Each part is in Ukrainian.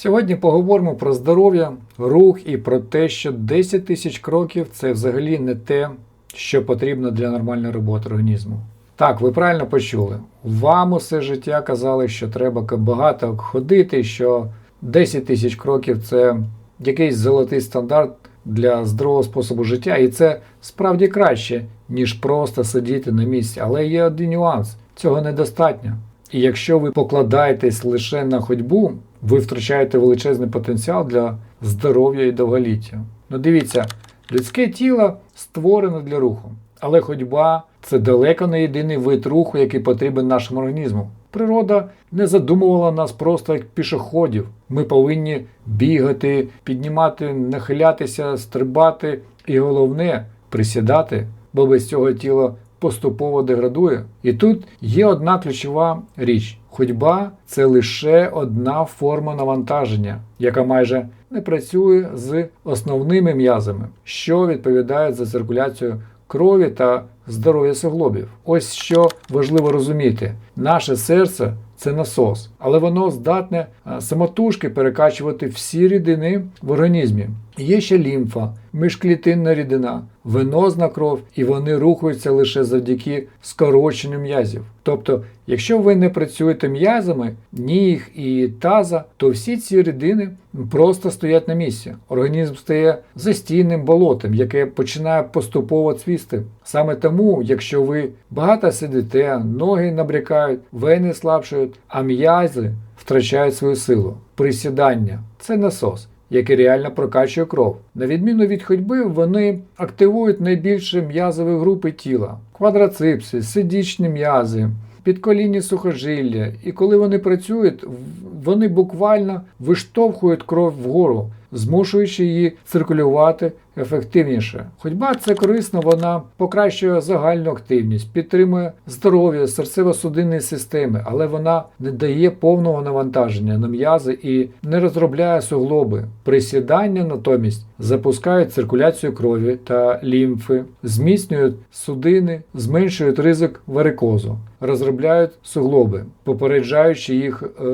Сьогодні поговоримо про здоров'я, рух і про те, що 10 тисяч кроків це взагалі не те, що потрібно для нормальної роботи організму. Так, ви правильно почули. Вам усе життя казали, що треба багато ходити, що 10 тисяч кроків це якийсь золотий стандарт для здорового способу життя, і це справді краще, ніж просто сидіти на місці. Але є один нюанс: цього недостатньо. І якщо ви покладаєтесь лише на ходьбу, ви втрачаєте величезний потенціал для здоров'я і довголіття. Ну дивіться, людське тіло створено для руху, але ходьба це далеко не єдиний вид руху, який потрібен нашому організму. Природа не задумувала нас просто як пішоходів. Ми повинні бігати, піднімати, нахилятися, стрибати і головне присідати, бо без цього тіло поступово деградує. І тут є одна ключова річ: ходьба це лише одна форма навантаження, яка майже не працює з основними м'язами, що відповідають за циркуляцію крові та здоров'я суглобів. Ось що важливо розуміти: наше серце. Це насос, але воно здатне самотужки перекачувати всі рідини в організмі. Є ще лімфа, міжклітинна рідина, венозна кров, і вони рухаються лише завдяки скороченню м'язів. Тобто, якщо ви не працюєте м'язами, ніг і таза, то всі ці рідини просто стоять на місці. Організм стає застійним болотом, яке починає поступово цвісти. Саме тому, якщо ви багато сидите, ноги набрякають, вени слабшають, а м'язи втрачають свою силу. Присідання це насос який реально прокачує кров. На відміну від ходьби, вони активують найбільше м'язові групи тіла: квадрацепси, сидічні м'язи, підколінні сухожилля. І коли вони працюють, вони буквально виштовхують кров вгору, змушуючи її циркулювати ефективніше. Ходьба це корисно, вона покращує загальну активність, підтримує здоров'я серцево-судинної системи, але вона не дає повного навантаження на м'язи і не розробляє суглоби. Присідання натомість запускають циркуляцію крові та лімфи, зміцнюють судини, зменшують ризик варикозу, розробляють суглоби, попереджаючи їх е,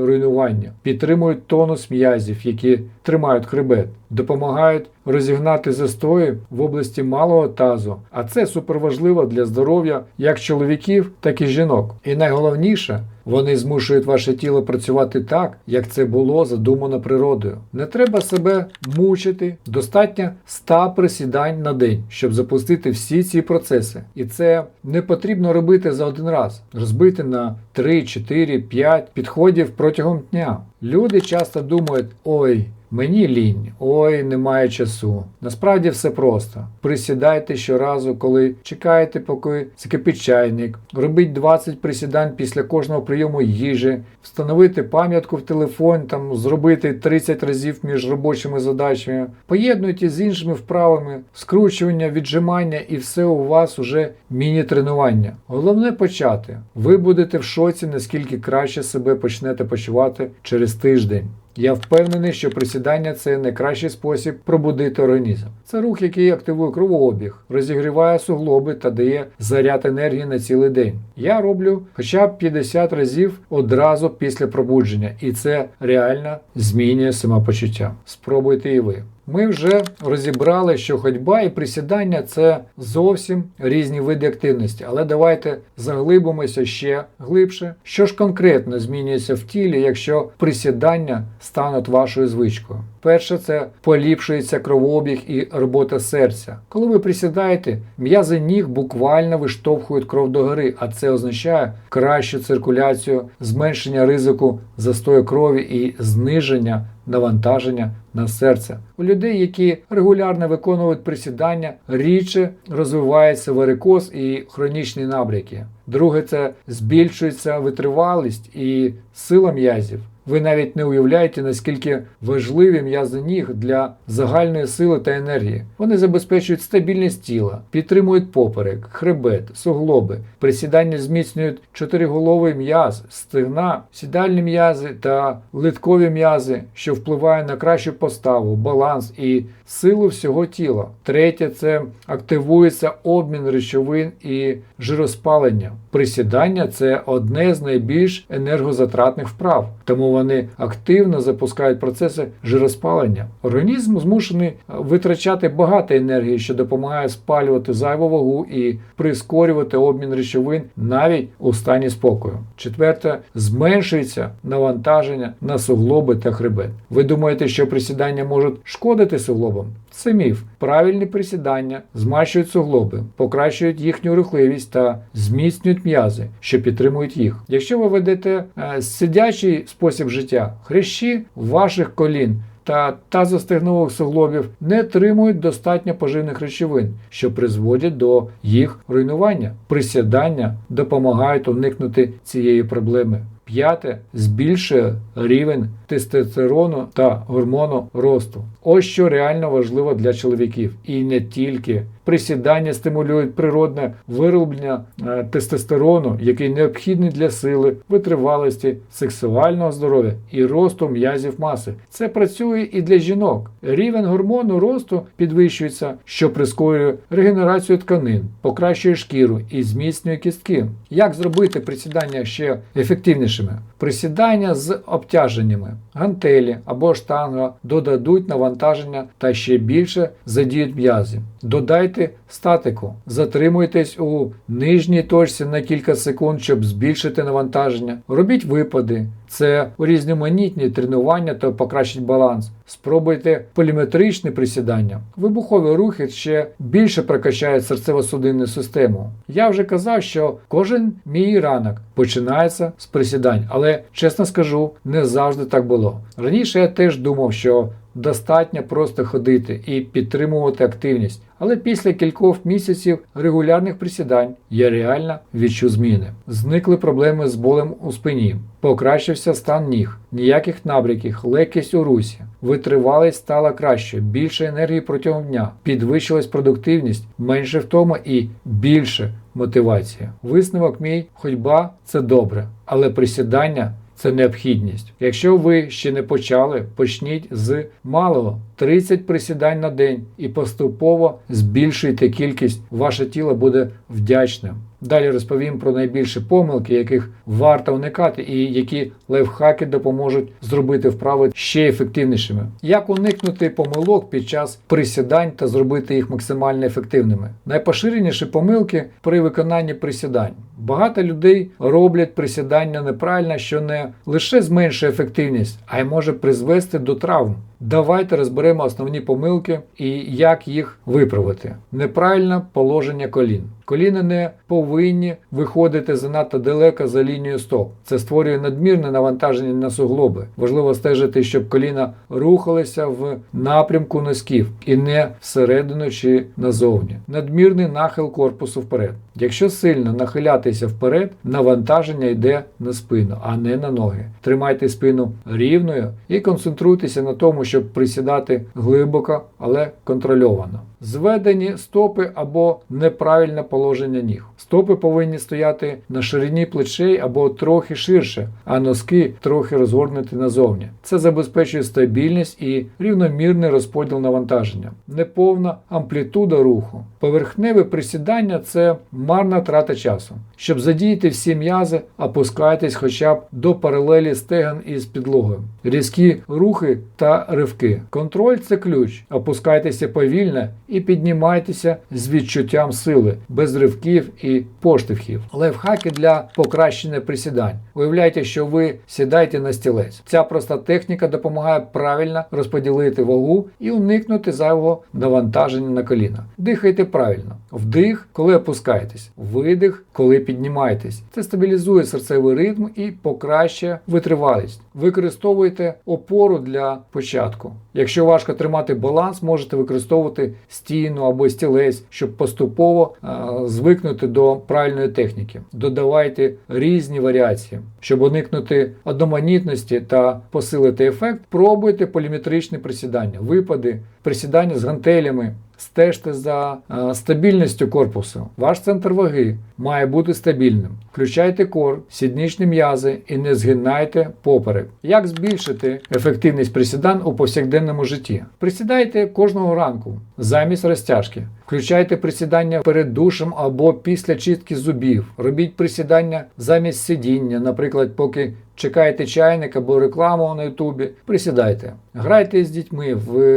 руйнування, підтримують тонус м'язів, які тримають хребет, допомагають розігнати застої в області малого тазу, а це суперважливо для здоров'я як чоловіків, так і жінок. І найголовніше, вони змушують ваше тіло працювати так, як це було задумано природою. Не треба себе мучити, достатньо 100 присідань на день, щоб запустити всі ці процеси. І це не потрібно робити за один раз, розбити на 3, 4, 5 підходів протягом дня. Люди часто думають, ой. Мені лінь, ой, немає часу. Насправді все просто. Присідайте щоразу, коли чекаєте, поки закипить чайник, робіть 20 присідань після кожного прийому їжі, встановити пам'ятку в телефон, там, зробити 30 разів між робочими задачами, поєднуйте з іншими вправами, скручування, віджимання і все у вас уже міні-тренування. Головне почати. Ви будете в шоці, наскільки краще себе почнете почувати через тиждень. Я впевнений, що присідання це найкращий спосіб пробудити організм. Це рух, який активує кровообіг, розігріває суглоби та дає заряд енергії на цілий день. Я роблю хоча б 50 разів одразу після пробудження, і це реально змінює самопочуття. Спробуйте і ви. Ми вже розібрали, що ходьба і присідання це зовсім різні види активності, але давайте заглибимося ще глибше. Що ж конкретно змінюється в тілі, якщо присідання стануть вашою звичкою? Перше, це поліпшується кровообіг і робота серця. Коли ви присідаєте, м'язи ніг буквально виштовхують кров догори, а це означає кращу циркуляцію, зменшення ризику застою крові і зниження навантаження на серце. У людей, які регулярно виконують присідання, рідше розвивається варикоз і хронічні набряки. Друге, це збільшується витривалість і сила м'язів. Ви навіть не уявляєте, наскільки важливі м'язи ніг для загальної сили та енергії. Вони забезпечують стабільність тіла, підтримують поперек, хребет, суглоби, присідання зміцнюють чотириголовий м'яз, стегна, сідальні м'язи та литкові м'язи, що впливає на кращу поставу, баланс і силу всього тіла. Третє це активується обмін речовин і жироспалення. Присідання це одне з найбільш енергозатратних вправ, тому вони активно запускають процеси жироспалення. Організм змушений витрачати багато енергії, що допомагає спалювати зайву вагу і прискорювати обмін речовин навіть у стані спокою. Четверте, зменшується навантаження на суглоби та хребет. Ви думаєте, що присідання можуть шкодити суглобам? Це міф. Правильні присідання змащують суглоби, покращують їхню рухливість та зміцнюють м'язи, що підтримують їх. Якщо ви ведете е, сидячий спосіб життя, хрящі ваших колін та тазостегнових суглобів не отримують достатньо поживних речовин, що призводять до їх руйнування. Присідання допомагають уникнути цієї проблеми. П'яте збільшує рівень тестостерону та гормону росту. Ось що реально важливо для чоловіків. І не тільки присідання стимулюють природне вироблення е, тестостерону, який необхідний для сили, витривалості, сексуального здоров'я і росту м'язів маси. Це працює і для жінок. Рівень гормону росту підвищується, що прискорює регенерацію тканин, покращує шкіру і зміцнює кістки. Як зробити присідання ще ефективнішими? Присідання з обтяженнями, гантелі або штанга додадуть навантаження та ще більше задіють м'язи. Додайте статику, затримуйтесь у нижній точці на кілька секунд, щоб збільшити навантаження. Робіть випади. Це різноманітні тренування та покращить баланс. Спробуйте поліметричне присідання. Вибухові рухи ще більше прокачають серцево-судинну систему. Я вже казав, що кожен мій ранок починається з присідань, але чесно скажу, не завжди так було. Раніше я теж думав, що достатньо просто ходити і підтримувати активність. Але після кількох місяців регулярних присідань я реально відчув зміни. Зникли проблеми з болем у спині, покращився стан ніг, ніяких набряків, легкість у русі, витривалість стала краще, більше енергії протягом дня, підвищилась продуктивність, менше втома і більше мотивація. Висновок мій ходьба це добре, але присідання це необхідність. Якщо ви ще не почали, почніть з малого 30 присідань на день і поступово збільшуйте кількість, ваше тіло буде вдячним. Далі розповім про найбільші помилки, яких варто уникати, і які лайфхаки допоможуть зробити вправи ще ефективнішими. Як уникнути помилок під час присідань та зробити їх максимально ефективними? Найпоширеніші помилки при виконанні присідань. Багато людей роблять присідання неправильно, що не лише зменшує ефективність, а й може призвести до травм. Давайте розберемо основні помилки і як їх виправити. Неправильне положення колін. Коліна не повинні виходити занадто далеко за лінією стоп. Це створює надмірне навантаження на суглоби. Важливо стежити, щоб коліна рухалися в напрямку носків і не всередину чи назовні. Надмірний нахил корпусу вперед. Якщо сильно нахилятися вперед, навантаження йде на спину, а не на ноги. Тримайте спину рівною і концентруйтеся на тому, щоб присідати глибоко, але контрольовано. Зведені стопи або неправильне положення ніг. Стопи повинні стояти на ширині плечей або трохи ширше, а носки трохи розгорнуті назовні. Це забезпечує стабільність і рівномірний розподіл навантаження, неповна амплітуда руху. Поверхневе присідання це марна трата часу. Щоб задіяти всі м'язи, опускайтесь хоча б до паралелі стеган із підлогою. Різкі рухи та ривки. Контроль це ключ. Опускайтеся повільно піднімайтеся з відчуттям сили, без ривків і поштовхів. Лайфхаки для покращення присідань. Уявляйте, що ви сідаєте на стілець. Ця проста техніка допомагає правильно розподілити вагу і уникнути зайвого навантаження на коліна. Дихайте правильно. Вдих, коли опускаєтесь, видих, коли піднімаєтесь. Це стабілізує серцевий ритм і покращує витривалість. Використовуйте опору для початку. Якщо важко тримати баланс, можете використовувати стіну або стілець, щоб поступово а, звикнути до правильної техніки. Додавайте різні варіації. Щоб уникнути одноманітності та посилити ефект, пробуйте поліметричні присідання, випади, присідання з гантелями, Стежте за е, стабільністю корпусу. Ваш центр ваги має бути стабільним. Включайте кор, сідничні м'язи і не згинайте поперек. Як збільшити ефективність присідань у повсякденному житті? Присідайте кожного ранку замість розтяжки. Включайте присідання перед душем або після чистки зубів. Робіть присідання замість сидіння, наприклад, поки чекаєте чайник або рекламу на Ютубі. Присідайте. Грайте з дітьми,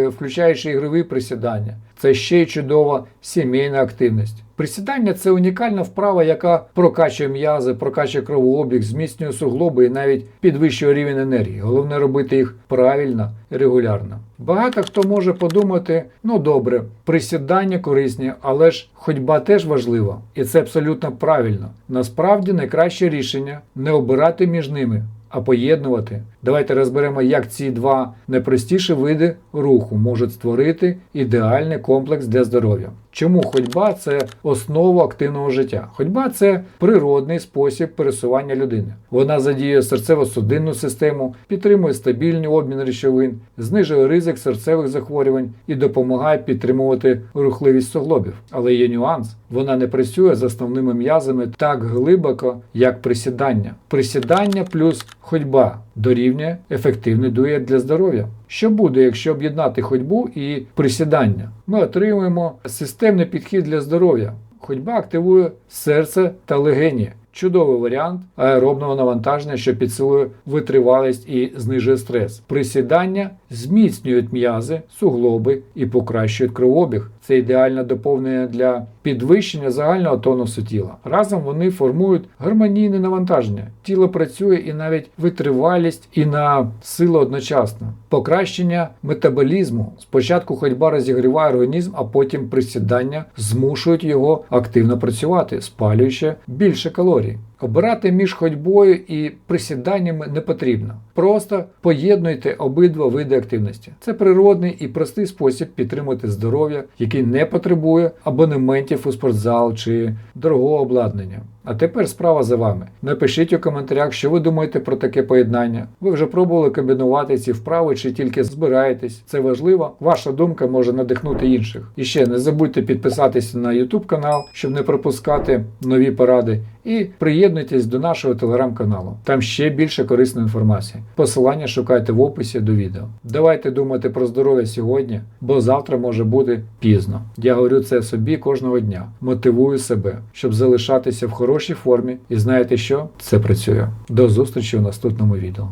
включаючи ігрові присідання. Це ще й чудова сімейна активність. Присідання це унікальна вправа, яка прокачує м'язи, прокачує кровообіг, зміцнює суглоби і навіть підвищує рівень енергії. Головне робити їх правильно і регулярно. Багато хто може подумати: ну добре, присідання корисні, але ж ходьба теж важлива, і це абсолютно правильно. Насправді найкраще рішення не обирати між ними, а поєднувати. Давайте розберемо, як ці два найпростіші види руху можуть створити ідеальний комплекс для здоров'я. Чому ходьба це основа активного життя? Ходьба це природний спосіб пересування людини. Вона задіє серцево-судинну систему, підтримує стабільний обмін речовин, знижує ризик серцевих захворювань і допомагає підтримувати рухливість суглобів. Але є нюанс: вона не працює з основними м'язами так глибоко, як присідання. Присідання плюс ходьба дорівнює ефективний дует для здоров'я. Що буде, якщо об'єднати ходьбу і присідання? Ми отримуємо системний підхід для здоров'я. Ходьба активує серце та легені. Чудовий варіант аеробного навантаження, що підсилує витривалість і знижує стрес. Присідання зміцнюють м'язи, суглоби і покращують кровообіг. Це ідеальне доповнення для підвищення загального тонусу тіла. Разом вони формують гармонійне навантаження. Тіло працює і навіть витривалість і на силу одночасно. Покращення метаболізму. Спочатку ходьба розігріває організм, а потім присідання змушують його активно працювати, спалюючи більше калорій. ശരി Обирати між ходьбою і присіданнями не потрібно. Просто поєднуйте обидва види активності. Це природний і простий спосіб підтримати здоров'я, який не потребує абонементів у спортзал чи дорогого обладнання. А тепер справа за вами. Напишіть у коментарях, що ви думаєте про таке поєднання. Ви вже пробували комбінувати ці вправи чи тільки збираєтесь. Це важливо. Ваша думка може надихнути інших. І ще не забудьте підписатися на YouTube канал, щоб не пропускати нові поради. І приєднуйтесь до нашого телеграм-каналу. Там ще більше корисної інформації. Посилання шукайте в описі до відео. Давайте думати про здоров'я сьогодні, бо завтра може бути пізно. Я говорю це собі кожного дня. Мотивую себе, щоб залишатися в хорошій формі. І знаєте що? Це працює. До зустрічі у наступному відео.